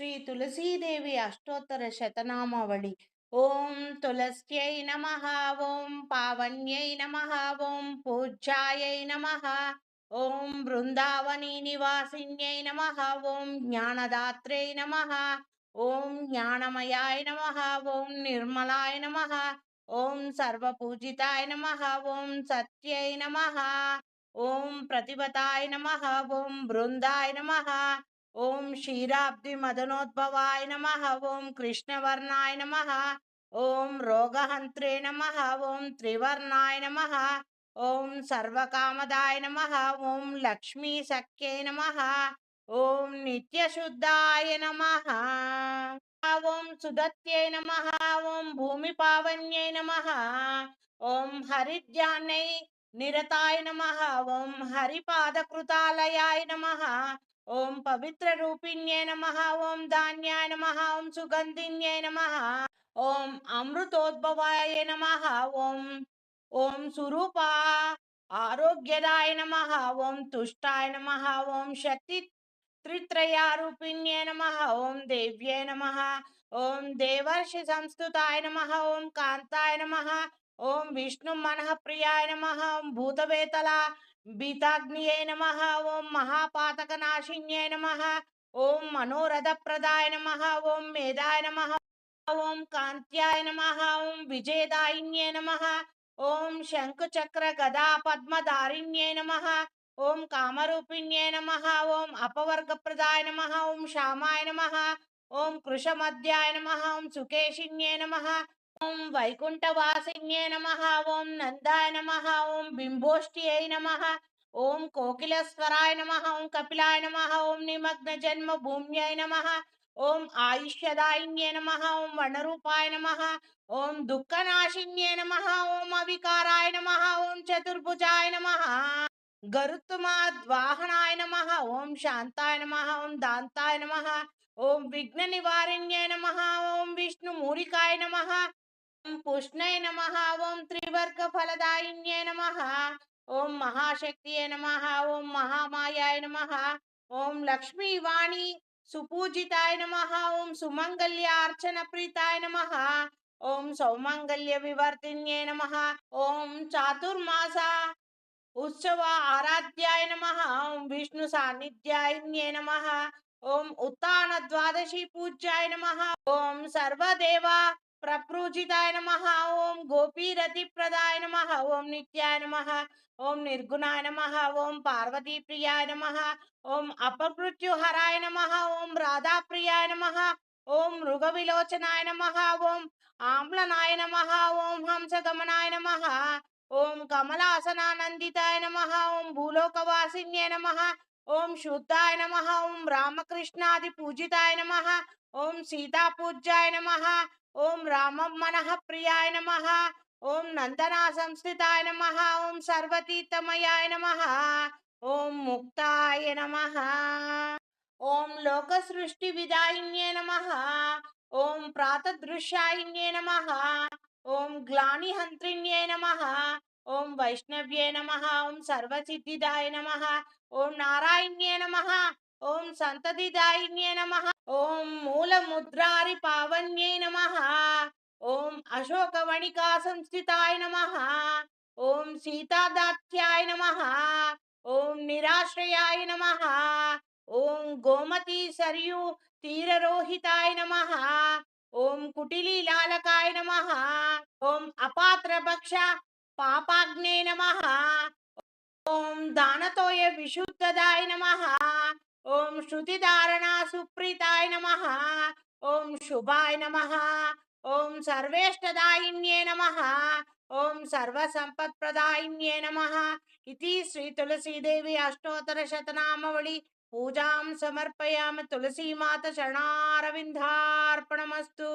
శ్రీ తులసీదేవి అష్టోత్తర శతనామావళి ఓం తులస్యై నమ ఓం పావన్యై నమ ఓం పూజ్యాయై నమ ఓం బృందావని నివాసిన్యై నమ ఓం జ్ఞానదాత్రై నమ ఓం జ్ఞానమయాయ నమ ఓం నిర్మలాయ నమ ఓం సర్వపూజితాయ నమ ఓం సత్యై నమ ఓం ప్రతిభతాయ నమ ఓం బృందాయ నమ ఓం క్షీరాబ్ది మదనోద్భవాయ నమ ఓం కృష్ణవర్ణాయ నమ ఓం రోగహంత్రే నమ ఓం త్రివర్ణాయ నమ ఓం సర్వకామదాయ నమ ఓం లక్ష్మీ సఖ్యే నమ ఓం నిత్యశుద్ధాయ నమ ఓం సుదత్యై నమ ఓం భూమి పావన్యై నమ ఓం హరిద్యాన్నై నిరతాయ నమ ఓం హరిపాదకృతాలయాయ నమ ఓం పవిత్ర రూపిణ్యే నమ ఓం ధాన్యాయ నమ ఓం సుగంధిన్యే నమ ఓం అమృతోద్భవాయ నమ ఓం ఓం సురూప ఆరోగ్యదాయ నమ ఓం తుష్టాయ నమ ఓం శక్తి త్రిత్రయారూపిణ్యే నమ ఓం దేవ్యే నమ ఓం దేవర్షి సంస్కృతాయ నమ ఓం కాంతాయ నమ ఓం విష్ణు మనః ప్రియాయ నమ ఓం భూతవేతల బీతాగ్నియే నమ ఓం మహాపాతక నాశిన్యే నమ ఓం మనోరథప్రదాయ నమ ఓం మేధాయ నమ ఓం కాంత్యాయ నమ ఓం విజయదాయిన్యే నమ ఓం శంఖచక్ర గదా పద్మధారిణ్యే నమ ఓం కామరూపిణ్యే నమ ఓం అపవర్గప్రదాయ నమ ఓం శ్యామాయ నమ ఓం కృషమధ్యాయ నమ ఓం సుకేషిణ్యే నమ ఓం వైకుంఠవాసిన్యే నమ ఓం నందాయ నమ ఓం బింబోష్ట్యై నమ ఓం కోకిలస్వరాయ నమ ఓం కపిలాయ నమ ఓం నిమగ్న జన్మ భూమ్యై నమ ఓం ఆయుష్యదాయిన్యే నమ ఓం వనరూపాయ నమ ఓం దుఃఖనాశిన్యే నమ ఓం అవికారాయ నమ ఓం చతుర్భుజాయ నమ గరుత్తుమాద్వాహనాయ నమ ఓం శాంతాయ నమ ఓం దాంతాయ నమ ఓం విఘ్న నివారిణ్యే నమ ఓం విష్ణు మూలికాయ నమ ఓం పుష్ణయ నమ ఓం త్రివర్గ ఫలదాయిన్యే నమ ఓం మహాశక్తియే నమ ఓం మహామాయాయ నమ ఓం లక్ష్మీవాణి సుపూజితాయ నమ ఓం సుమంగళ్యార్చన ప్రీతాయ నమ ఓం సౌమంగళ్య వివర్ధిన్యే నమ ఓం చాతుర్మాస ఉత్సవ ఆరాధ్యాయ నమ ఓం విష్ణు సాన్నిధ్యాయన్యే నమ ఓం ఉత్తాన ద్వాదశి పూజ్యాయ నమ ఓం సర్వదేవ ప్రపూజితాయ నమ ఓం గోపీరతి ప్రదాయ నమ ఓం నిత్యాయ నమ ఓం నిర్గుణాయ నమ ఓం పార్వతీప్రియాయ నమ ఓం అపమృత్యుహరాయ నమ ఓం రాధాప్రియాయ నమ ఓం మృగవిలోచనాయ నమ ఓం ఆమ్లనాయ నమ ఓం హంసగమనాయ నమ ఓం కమలాసనానందితాయ నమ ఓం భూలోకవాసిన్యే నమ ఓం శుద్ధాయ నమ ఓం రామకృష్ణాది పూజితాయ నమ ఓం సీతాపూజ్యాయ నమ ఓం రామం మనః ప్రియాయ నమ ఓం నందనా సంస్థితాయ నమ ఓం సర్వతీతమయాయ నమ ఓం ముక్తాయ నమ ఓం లోక సృష్టి విదాయిన్యే నమ ఓం ప్రాతదృశ్యాయిన్యే నమ ఓం గ్లానిహంత్రిణ్యే నమ ఓం వైష్ణవ్యే నమ ఓం సర్వసిద్ధిదాయ నమ ఓం నారాయణ్యే నమ ఓం సంతతిదాయిన్యే నమ ఓం మూలముద్రారి పావన్యే నమ ఓం అశోకవణికా సంస్థితాయ నమ ఓం సీతాదాత్యాయ నమ ఓం నిరాశ్రయాయ నమ ఓం గోమతి సరియు తీరరోహితాయ నమ ఓం కుటిలీలాలకాయ నమ ఓం అపాత్రభక్ష పాపాగ్నే నమ. ఓం దానతోయ విశుద్ధదాయ నమ. ఓం శృతిధారణ సుప్రీతాయ నమ. ఓం శుభాయ నమ. ఓం సర్వేష్టదాయిన్యే నమ. ఓం సర్వసంపత్ప్రదాయిన్యే నమ. ఇది శ్రీ తులసీదేవి అష్టోత్తర శతనామవళి పూజాం సమర్పయామ తులసీమాత శరణారవిందార్పణమస్తు.